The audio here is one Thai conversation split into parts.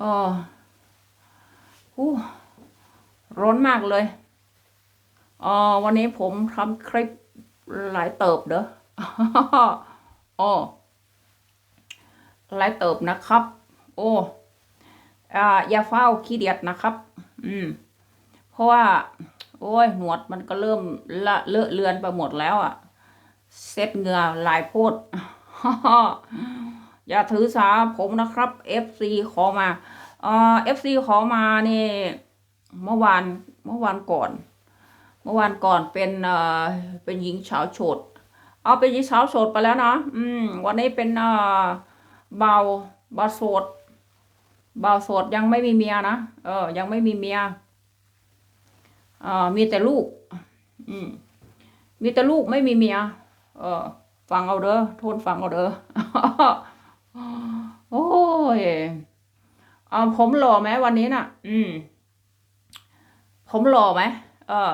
เอออู้ร้อนมากเลยเออวันนี้ผมทำคลิปหลายเติบเด้ออ๋อหลายเติบนะครับ โอ้อ่าอย่าเฝ้าขี้เดียดนะครับ อืม เพราะว่า โอ้ย หนวดมันก็เริ่มละเลอะเลือนไปหมดแล้วอะ่ะ เซ็ตเหงื่อหลายโพด อย่าถือสาผมนะครับ FC ขอมาเอ่อ FC ขอมานี่เมื่อวานเมื่อวานก่อน เมื่อวานก่อนเป็นเอ่อเป็นหญิงสาวโฉดเอาเป็นหญิงสาวโสดไปแล้วนะอืมวันนี้เป็นเอ่อเบาเบาโสดเบาโสดยังไม่มีเมียนะเออ ยังไม่มีเมียเอ่อมีแต่ลูก อืมมีแต่ลูกไม่มีเมีย เออฟังเอาเด้อโทษฟังเอาเด้อ โอ้ยเออผมหล่อไหมวันนี้น่ะ อืม ผมหล่อไหมเออ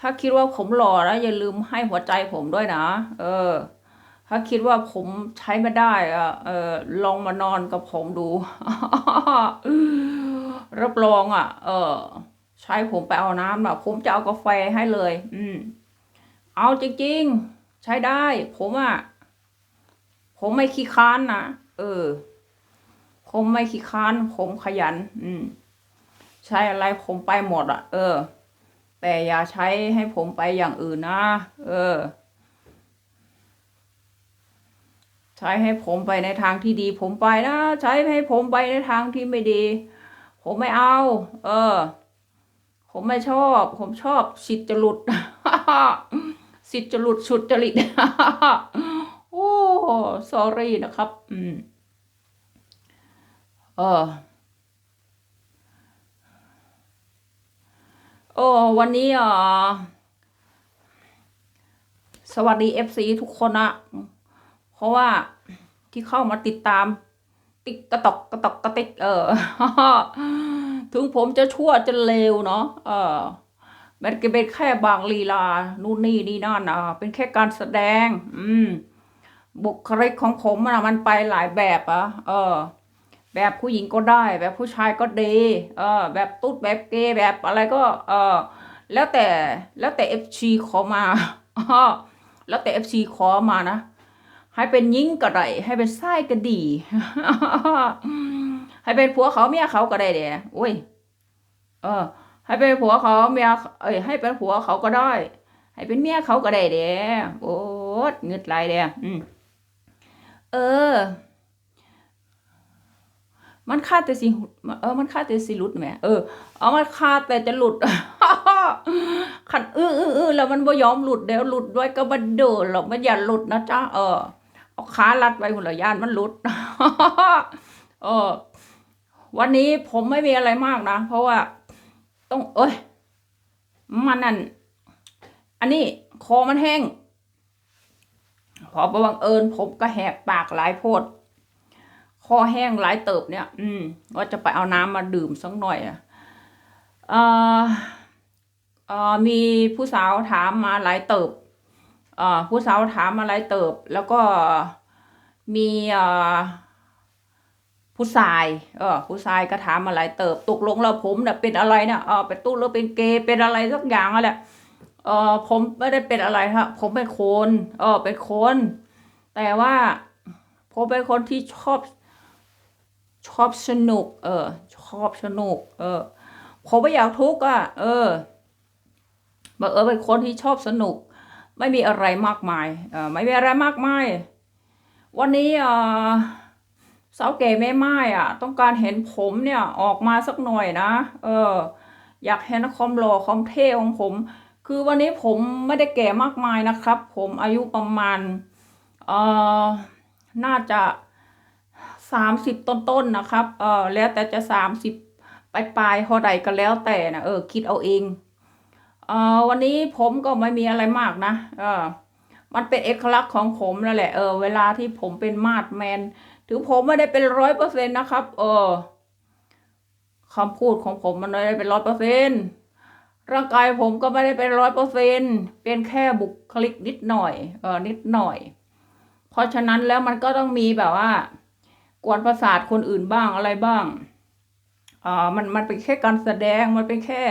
ถ้าคิดว่าผมหล่อแล้วอย่าลืมให้หัวใจผมด้วยนะ เออ ถ้าคิดว่าผมใช้ไม่ได้อะเออ ลองมานอนกับผมดู รับรองอะ เออ ใช้ผมไปเอาน้ำอะผมจะเอากาแฟให้เลย อืม เอาจริงๆ ใช้ได้ ผมอะ ผมไม่ขี้ค้านนะเออ ผมไม่ขี้ค้าน ผมขยัน อืม ใช้อะไรผมไปหมดอะเออ แต่อย่าใช้ให้ผมไปอย่างอื่นนะเออ ใช้ให้ผมไปในทางที่ดี ผมไปนะใช้ให้ผมไปในทางที่ไม่ดี ผมไม่เอา เออ ผมไม่ชอบ ผมชอบสิทธิ์จะหลุดสิทธิ์จะหลุดสุดจริต โอ้ sorry นะครับ อืมเออโอ้วันนี้อะสวัสดี FC ทุกคนนะเพราะว่าที่เข้ามาติดตาม ติ๊กกระตอกกระตอกกระติกเออ ถึงผมจะชั่วจะเลวเนาะเออมันก็เป็นแค่บางลีลา นู่นนี่นี่นั่นอะเป็นแค่การแสดง อืม บุคลิกของผมอะมันไปหลายแบบอะเออ แบบผู้หญิงก็ได้ แบบผู้ชายก็ดี เออ แบบตุ๊ดแบบเกย์แบบอะไรก็ เออ แล้วแต่แล้วแต่เอฟซีขอมาออแล้วแต่เอฟซีขอมานะ ให้เป็นยิงก็ได้ ให้เป็นไส้ก็ดี ให้เป็นผัวเขาเมียเขาก็ได้เด้โอ้ย เออ ให้เป็นผัวเขาเมีย เอ้ย ให้เป็นผัวเขาก็ได้ ให้เป็นเมียเขาก็ได้เด้โอ้เงึดไหลเด้อืม เออ มันคาดแต่สิเออ มันคาดแต่สิหลุดแหมเออ เอามันคาดแต่จะหลุดขันอื้ออื้ออื้อแล้วมันบ่ยอมหลุดเดี๋ยวหลุดด้วยก็บันเดินหรอกมันอย่าหลุดนะจ๊ะเออเอาขาลัดไว้หุ่นละย่านมันหลุดเออ วันนี้ผมไม่มีอะไรมากนะ เพราะว่า ต้อง เอ้ย มันนั่น อันนี้คอมันแห้ง พอบังเอิญผมก็แหกปากหลายโพดคอแห้งหลายเติบเนี่ย อืมว่าจะไปเอาน้ำมาดื่มสักหน่อยอะเอ่อเอ่อมีผู้สาวถามมาหลายเติบเอ่อผู้สาวถามมาหลายเติบ แล้วก็มีเอ่อผู้ชาย เออ ผู้ชายก็ถามมาหลายเติบ ตกลงแล้วผมเนี่ยเป็นอะไรเนี่ยเออเป็นตู้แล้วเป็นเกย์เป็นอะไรสักอย่างอะแหละ เออผมไม่ได้เป็นอะไรครับผมเป็นคนเออเป็นคน แต่ว่าผมเป็นคนที่ชอบ ชอบสนุก เออ ชอบสนุก เออ ผมไม่อยากทุกข์อะ เออบังเออเป็นคนที่ชอบสนุก ไม่มีอะไรมากมาย เออไม่มีอะไรมากมาย วันนี้เออสาวแก่แม่ไม้อะ ต้องการเห็นผมเนี่ยออกมาสักหน่อยนะ เออ อยากเห็นความหล่อความเท่ของผม คือวันนี้ผมไม่ได้แก่มากมายนะครับ ผมอายุประมาณเอ่อน่าจะสามสิบต้นๆนะครับเออแล้วแต่จะสามสิบปลายๆเท่าใดก็แล้วแต่นะเออคิดเอาเองเอ่อวันนี้ผมก็ไม่มีอะไรมากนะเออมันเป็นเอกลักษณ์ของผมนั่นแหละเออเวลาที่ผมเป็นมาดแมนถึงผมไม่ได้เป็นร้อยเปอร์เซ็นต์นะครับ เออคำพูดของผมมันไม่ได้เป็นร้อยเปอร์เซ็นต์ ร่างกายผมก็ไม่ได้เป็นร้อยเปอร์เซ็นต์เป็นแค่บุคลิกนิดหน่อยเออนิดหน่อย เพราะฉะนั้นแล้วมันก็ต้องมีแบบว่า กวนประสาทคนอื่นบ้างอะไรบ้างอ่ามันมันเป็นแค่การแสดงมันเป็นแค่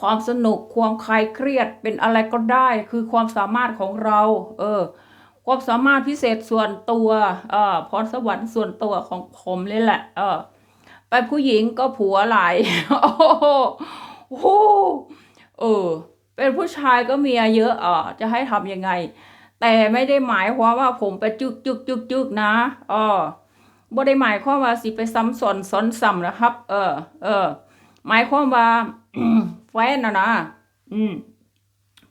ความสนุกความคลายเครียดเป็นอะไรก็ได้ คือความสามารถของเรา เออ ความสามารถพิเศษส่วนตัวเออพรสวรรค์ส่วนตัวของผมเลยแหละ เออ ไปผู้หญิงก็ผัวหลายโอ้ โหโอ้เออ เป็นผู้ชายก็เมียเยอะอะจะให้ทำยังไง แต่ไม่ได้หมายความว่าผมไปจึกจึกจึกจึกนะอ๋อบ่ได้หมายความว่าสิไปซ้ำซ้อนซ้อนซ้ำนะครับ เออ เออ หมายความว่าแฟนนะนะอืม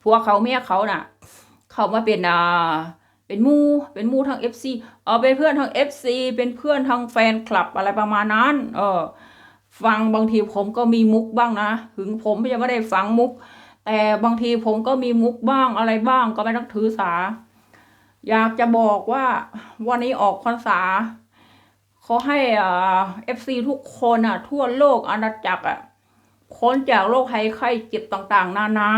ผัวเขาเมียเขาน่ะ เขามาเป็นอ่าเป็นมูเป็นมูทาง FC เออเป็นเพื่อนทาง FC เป็นเพื่อนทางแฟนคลับอะไรประมาณนั้น เออ ฟังบางทีผมก็มีมุกบ้างนะ ถึงผมจะไม่ได้ฟังมุก แต่บางทีผมก็มีมุกบ้างอะไรบ้างก็ไม่ต้องถือสา อยากจะบอกว่าวันนี้ออกพรรษาขอให้เอฟซีทุกคนอะ ทั่วโลกอาณาจักรอะพ้นจากโรคภัยไข้เจ็บต่างๆ นานา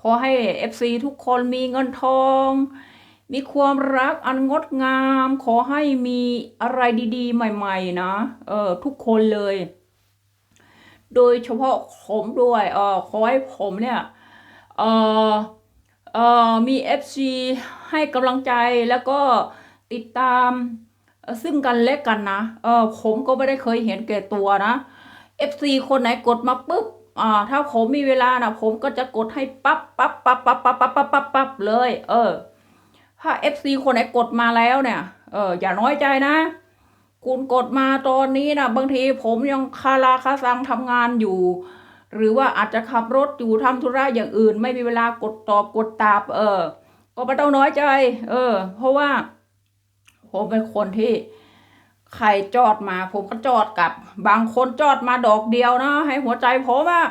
ขอให้เอฟซีทุกคนมีเงินทอง มีความรักอันงดงาม ขอให้มีอะไรดีๆ ใหม่ ๆ นะเออทุกคนเลย โดยเฉพาะผมด้วยเออขอให้ผมเนี่ยเออเออมี FC ให้กำลังใจแล้วก็ติดตามซึ่งกันและกันนะเออผมก็ไม่ได้เคยเห็นแก่ตัวนะ FC คนไหนกดมาปุ๊บอ่าถ้าผมมีเวลานะผมก็จะกดให้ปั๊บปั๊บปั๊บปั๊บปั๊บปั๊บปั๊บปั๊บเลย เออ ถ้า FC คนไหนกดมาแล้วเนี่ย เอออย่าน้อยใจนะ คุณกดมาตอนนี้นะบางทีผมยังคาราคาซังทำงานอยู่ หรือว่าอาจจะขับรถอยู่ทำธุระอย่างอื่น ไม่มีเวลากดตอบกดตอบเออ ก็ไม่ต้องน้อยใจ เออ เพราะว่า ผมเป็นคนที่ใครจอดมา ผมก็จอดกลับบางคนจอดมาดอกเดียวนะให้หัวใจผมอะ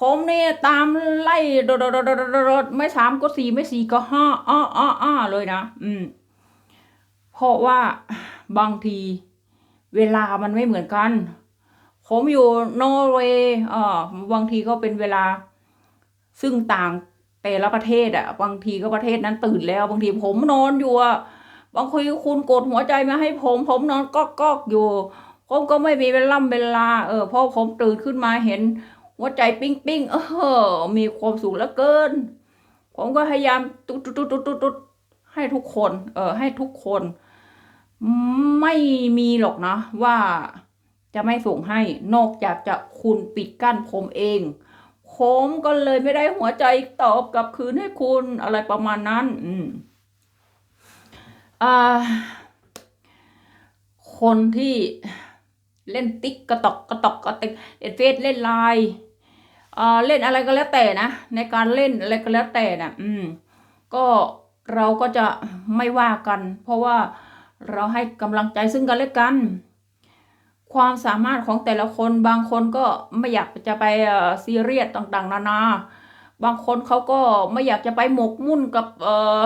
ผมเนี่ยตามไล่โดดดดดดดดไม่สามก็สี่ไม่สี่ก็ห้าอ้ออ้ออ้อเลยนะ อืม เพราะว่าบางที เวลามันไม่เหมือนกัน ผมอยู่นอร์เวย์อ่าบางทีก็เป็นเวลา ซึ่งต่างแต่ละประเทศอะ บางทีก็ประเทศนั้นตื่นแล้ว บางทีผมนอนอยู่อะบางทีคุณกดหัวใจมาให้ผม ผมนอนก๊อกก๊อกอยู่ผมก็ไม่มีเวลาเวลา เออพอผมตื่นขึ้นมาเห็น หัวใจปิ้งปิ้งเออมีความสุขเหลือเกิน ผมก็พยายามตุ๊ดตุ๊ดตุ๊ดตุ๊ดตุ๊ดให้ทุกคน เออ ให้ทุกคน ไม่มีหรอกนะว่าจะไม่ส่งให้ นอกจากจะคุณปิดกั้นผมเอง ผมก็เลยไม่ได้หัวใจตอบกลับคืนให้คุณอะไรประมาณนั้น อืมอ่าคนที่เล่นติ๊กกระตอกกระตอกกระติกเล่นเฟซเล่นไลน์ อ่าเล่นอะไรก็แล้วแต่นะในการเล่นอะไรก็แล้วแต่นะอืม ก็เราก็จะไม่ว่ากัน เพราะว่าเราให้กำลังใจซึ่งกันและกัน ความสามารถของแต่ละคนบางคนก็ไม่อยากจะไปซีเรียสต่างๆ นานา บางคนเขาก็ไม่อยากจะไปหมกมุ่นกับเอ่อ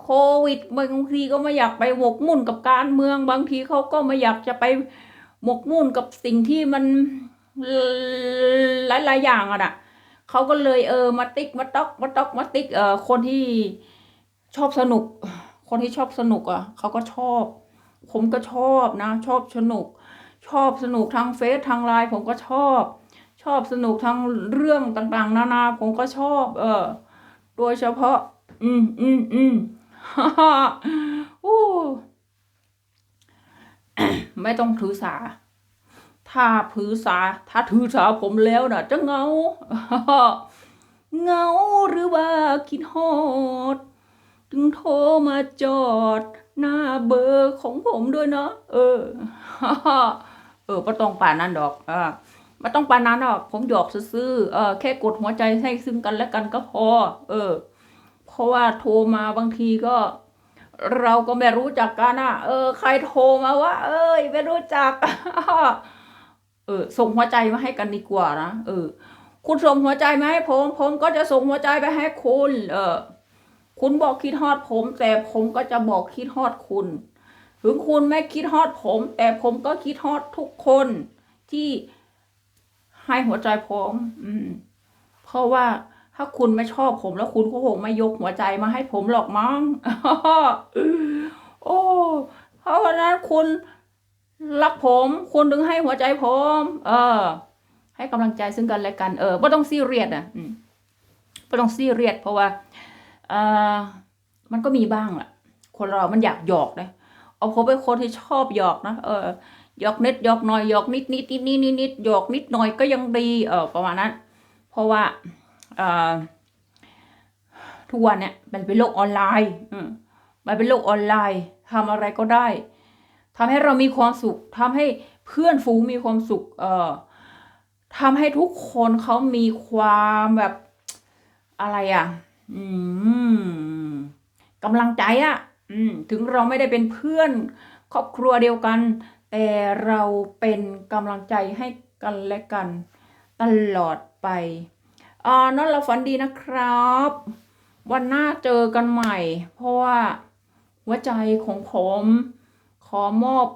โควิดบางทีก็ไม่อยากไปหมกมุ่นกับการเมือง บางทีเขาก็ไม่อยากจะไปหมกมุ่นกับสิ่งที่มัน หลายๆอย่างอะน่ะเขาก็เลยเออมาติ๊กมาต๊อกมาต๊อกมาติ๊กเอ่อคนที่ชอบสนุก คนที่ชอบสนุกอะเขาก็ชอบ ผมก็ชอบนะ ชอบสนุก ชอบสนุกทางเฟซทางไลน์ผมก็ชอบ ชอบสนุกทางเรื่องต่างๆ นานาผมก็ชอบ เออโดยเฉพาะ อืมอืมอืมฮ่าฮ่าอู้ไม่ต้องถือสา ถ้าถือสาถ้าถือสาผมแล้วน่ะ จะเงาเงาหรือว่าคิดฮอดจึงโทรมาจอด หน้าเบอร์ของผมด้วยเนาะเออเออไม่ต้องป่านนั้นดอกอ่าไม่ต้องป่านนั้นหรอกผมหยอกซื่อเออแค่กดหัวใจให้ซึ่งกันและกันก็พอ เออ เพราะว่าโทรมาบางทีก็ เราก็ไม่รู้จักกันอะ เออ ใครโทรมาว่า เอ้ยไม่รู้จัก เออ ส่งหัวใจมาให้กันดีกว่านะเออ คุณส่งหัวใจมาให้ผม ผมก็จะส่งหัวใจไปให้คุณ เออ คุณบอกคิดฮอดผม แต่ผมก็จะบอกคิดฮอดคุณ ถึงคุณไม่คิดฮอดผม แต่ผมก็คิดฮอดทุกคนที่ให้หัวใจผมอืม เพราะว่าถ้าคุณไม่ชอบผมแล้วคุณก็คงไม่ยกหัวใจมาให้ผมหรอกมั้ง โอ้ เพราะฉะนั้นคุณ รักผมคุณถึงให้หัวใจผม เออ ให้กำลังใจซึ่งกันและกันเออไม่ต้องซีเรียสอะไม่ต้องซีเรียสเพราะว่าเออมันก็มีบ้างแหละคนเรามันอยากหยอกนะเอาผมเป็นคนที่ชอบหยอกนะเออหยอกเนิดหยอกหน่อยหยอกนิดนิดนิดนิดนิดนิดหยอกนิดหน่อยก็ยังดีเออประมาณนั้น เพราะว่าเออทุกวันเนี่ยมันเป็นโลกออนไลน์ อืมมันเป็นโลกออนไลน์ทำอะไรก็ได้ ทำให้เรามีความสุขทำให้เพื่อนฝูงมีความสุข เออทำให้ทุกคนเขามีความแบบอะไรอะ อืมกำลังใจอะ อืม ถึงเราไม่ได้เป็นเพื่อนครอบครัวเดียวกัน แต่เราเป็นกำลังใจให้กันและกัน ตลอดไปอ่านอนเราฝันดีนะครับ วันหน้าเจอกันใหม่ เพราะว่าหัวใจของผม ขอมอบ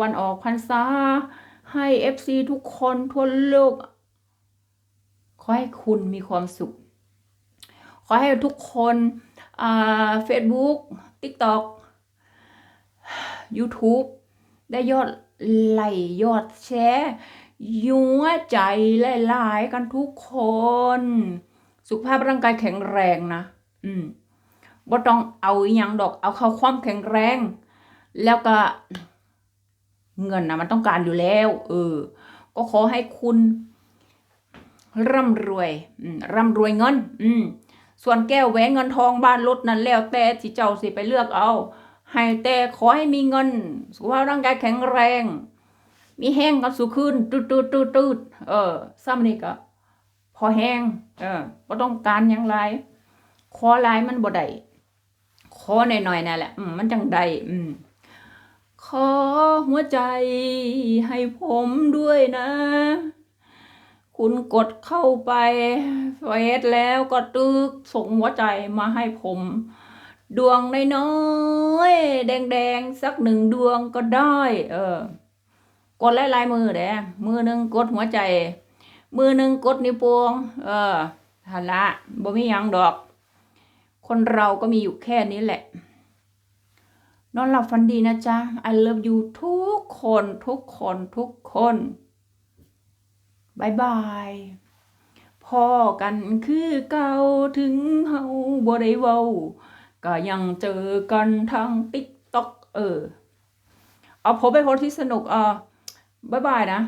วันออกพรรษา ให้ FC ทุกคนทั่วโลก ขอให้คุณมีความสุข ขอให้ทุกคนอ่า Facebook TikTok YouTube ได้ยอดไลค์ยอดแชร์ยัวใจหลายๆกันทุกคน สุขภาพร่างกายแข็งแรงนะ อืมบ่ต้องเอาอยังดอกเอาเข้าความแข็งแรง แล้วก็ เงินนะมันต้องการอยู่แล้ว เออ ก็ขอให้คุณ ร่ำรวยร่ำรวยเงิน อืม ส่วนแก้วแหวนเงินทองบ้านรถนั้นแล้วแต่ที่เจ้าสิไปเลือกเอา ให้แต่ขอให้มีเงินสุขภาพร่างกายแข็งแรง มีแห้งกันสุขึ้นตืดตืดตืดตืดเออซ้ำนี่ก็พอแห้งเออก็ต้องการหยังไรขอลายมันบ่ได้ขอหน่อยๆนั่นแหละ อืม มันจังได้อืม ขอหัวใจให้ผมด้วยนะ คุณกดเข้าไปเฟซแล้วก็ตึกส่งหัวใจมาให้ผม ดวงน้อยๆแดงๆ สักหนึ่งดวงก็ได้ เออ กดหลายๆมือเด้มือหนึ่งกดหัวใจ มือหนึ่งกดนิ้วโป้งเออทันละบ่มียังดอก คนเราก็มีอยู่แค่นี้แหละ นอนหลับฝันดีนะจ๊ะ I love you ทุกคนทุกคนทุกคนบายบายพ่อกันคือเก่าถึงเฮาบ่ได้เว้าก็ยังเจอกันทางติ๊กต็อกเออ เอาผมไปโพสที่สนุกเออบายบายนะ